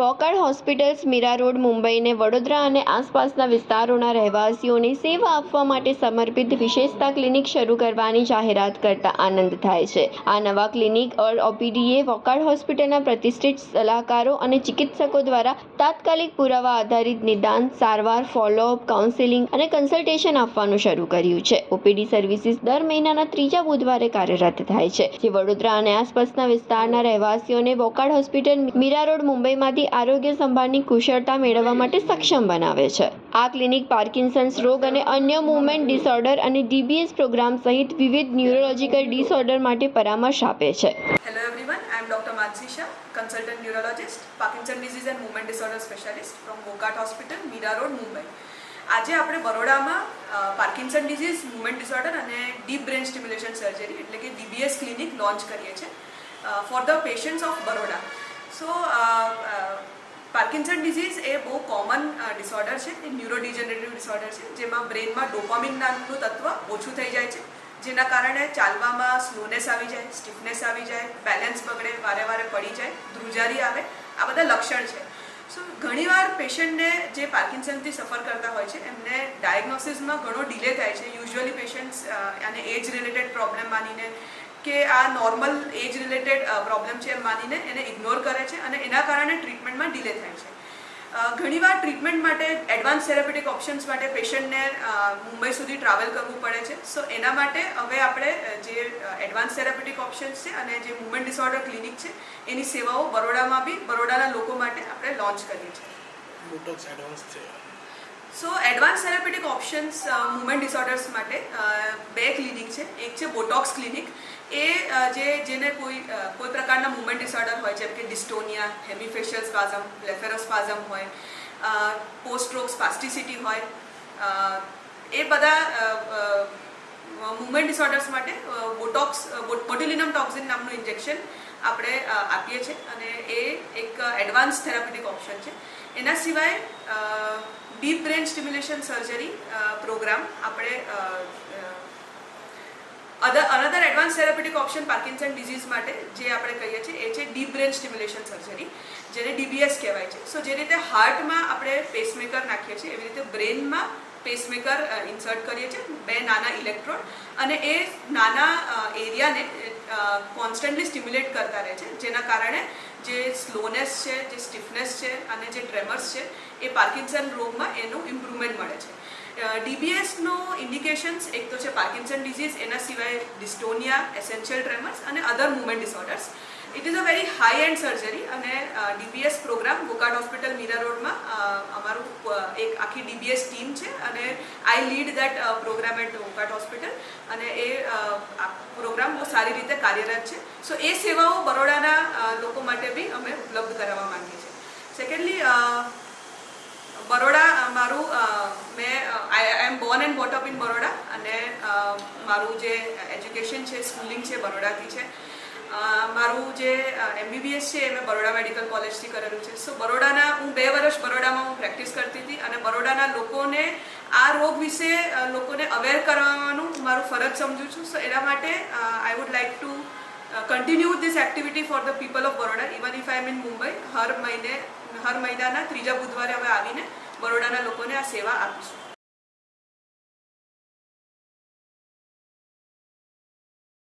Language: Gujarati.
વોકાર્ડ હોસ્પિટલ્સ, મીરા રોડ, મુંબઈને વડોદરા અને આસપાસના વિસ્તારોના રહેવાસીઓને સેવા આપવા માટે સમર્પિત વિશેષતા ક્લિનિક શરૂ કરવાની જાહેરાત કરતા આનંદ થાય છે. આ નવા ક્લિનિક ઓર ઓપીડીએ વોકાર્ડ હોસ્પિટલના પ્રતિષ્ઠિત સલાહકારો અને ચિકિત્સકો દ્વારા તાત્કાલિક પુરાવા આધારિત નિદાન, સારવાર, ફોલોઅપ, કાઉન્સેલિંગ અને કન્સલ્ટેશન આપવાનું શરૂ કર્યું છે. ઓપીડી સર્વિસીસ દર મહિનાના ત્રીજા બુધવારે કાર્યરત થાય છે. જે વડોદરા અને આસપાસના વિસ્તારના રહેવાસીઓને વોકાર્ડ હોસ્પિટલ, મીરા રોડ, મુંબઈમાંથી આરોગ્ય સંભાળની કુશળતા મેળવવા માટે સક્ષમ બનાવે છે. આ ક્લિનિક પાર્કિન્સન્સ રોગ અને અન્ય મુવમેન્ટ ડિસઓર્ડર અને ડીબીએસ પ્રોગ્રામ સહિત વિવિધ ન્યુરોલોજીકલ ડિસઓર્ડર માટે પરામર્શ આપે છે. Hello everyone I am doctor Shah, consultant neurologist, Parkinson disease and movement disorder specialist from Wokat Hospital, Mira Road, Mumbai. આજે આપણે બરોડામાં પાર્કિન્સન ડિઝીઝ મુવમેન્ટ ડિસઓર્ડર અને ડીપ બ્રેન સ્ટિમ્યુલેશન સર્જરી એટલે કે ડીબીએસ ક્લિનિક લોન્ચ કરીએ છીએ for the patients of Baroda. So Parkinson disease એ બહુ કોમન ડિસઓર્ડર છે. એ ન્યુરોડિજનરેટિવ ડિસઓર્ડર છે, જેમાં બ્રેનમાં ડોપામિન નામનું તત્વ ઓછું થઈ જાય છે, જેના કારણે ચાલવામાં સ્લોનેસ આવી જાય, સ્ટીફનેસ આવી જાય, બેલેન્સ બગડે, વારે વારે પડી જાય, ધ્રુજારી આવે, આ બધા લક્ષણ છે. સો, ઘણીવાર પેશન્ટને જે પાર્કિન્સનથી સફર કરતા હોય છે, એમને ડાયગ્નોસિસમાં ઘણો ડિલે થાય છે. યુઝ્યુઅલી પેશન્ટ્સ આને એજ રિલેટેડ પ્રોબ્લેમ માનીને કે આ નોર્મલ એજ રિલેટેડ પ્રોબ્લેમ છે એમ માનીને એને ઇગ્નોર કરે છે અને એના કારણે ટ્રીટમેન્ટમાં ડિલે થાય છે. ઘણીવાર ટ્રીટમેન્ટ માટે એડવાન્સ થેરાપેટિક ઓપ્શન્સ માટે પેશન્ટને મુંબઈ સુધી ટ્રાવેલ કરવું પડે છે. સો એના માટે હવે આપણે જે એડવાન્સ થેરાપેટિક ઓપ્શન્સ છે અને જે મુવમેન્ટ ડિસઓર્ડર ક્લિનિક છે એની સેવાઓ બરોડામાં બી બરોડાના લોકો માટે આપણે લોન્ચ કરીએ છીએ. So advance therapeutic options movement disorders માટે બે ક્લિનિક છે. એક છે બોટોક્સ ક્લિનિક એ જે, જેને કોઈ કોઈ પ્રકારના મુવમેન્ટ ડિસઓર્ડર હોય, જેમ કે ડિસ્ટોનિયા હેમિફેશિયલ સ્પાઝમ બ્લેફેરોસ્પાઝમ હોય પોસ્ટ સ્ટ્રોક સ્પાસ્ટિસિટી હોય એ બધા મુવમેન્ટ ડિસઓર્ડર્સ માટે બોટોક્સ બોટ્યુલિનમ ટોક્સિન નામનું ઇન્જેક્શન આપણે આપીએ છીએ અને એ એક એડવાન્સ થેરાપેટિક ઓપ્શન છે. એના સિવાય deep brain stimulation surgery program આપણે other another advanced therapeutic option Parkinson disease માટે, જે આપણે કહીએ છીએ, એ છે ડીપ બ્રેન સ્ટિમ્યુલેશન સર્જરી જેને ડીબીએસ કહેવાય છે. સો જે રીતે હાર્ટમાં આપણે પેસમેકર નાખીએ છીએ, એવી રીતે બ્રેનમાં પેસમેકર ઇન્સર્ટ કરીએ છીએ, બે નાના ઇલેક્ટ્રોડ અને એ નાના એરિયાને કોન્સ્ટન્ટલી સ્ટિમ્યુલેટ કરતા રહે છે. જેના કારણે જે સ્લોનેસ છે, જે સ્ટીફનેસ છે, અને જે ટ્રેમર્સ છે, એ પાર્કિન્સન રોગમાં એનું ઇમ્પ્રુવમેન્ટ મળે છે. ડીબીએસનો ઇન્ડિકેશન્સ એક તો છે પાર્કિન્સન ડિઝીઝ એના સિવાય ડિસ્ટોનિયા એસેન્શિયલ ટ્રેમર્સ અને other movement disorders it is a very high end surgery અને DBS program Wockhardt hospital Mira રોડમાં અમારું એક આખી ડીબીએસ ટીમ છે અને I lead that program at Wockhardt hospital અને એ પ્રોગ્રામ બહુ સારી રીતે કાર્યરત છે. સો એ સેવાઓ બરોડાના લોકો માટે બી અમે ઉપલબ્ધ કરાવવા માંગીએ છીએ. બરોડા મારું મેં I am born and brought up in Baroda અને મારું જે એજ્યુકેશન છે સ્કૂલિંગ છે, બરોડાથી છે. મારું જે એમબીબીએસ છે, એ મેં બરોડા મેડિકલ કોલેજથી કરેલું છે. સો બરોડાના, હું બે વર્ષ બરોડામાં હું પ્રેક્ટિસ કરતી હતી અને બરોડાના લોકોને આ રોગ વિશે લોકોને અવેર કરવાનું મારું ફરજ સમજું છું. સો એના માટે I would like to continue this activity for the people of Baroda. Even if I am in Mumbai હર મહિને હર મહિનાના ત્રીજા બુધવારે હવે આવીને બરોડાના લોકોને આ સેવા આપીશું.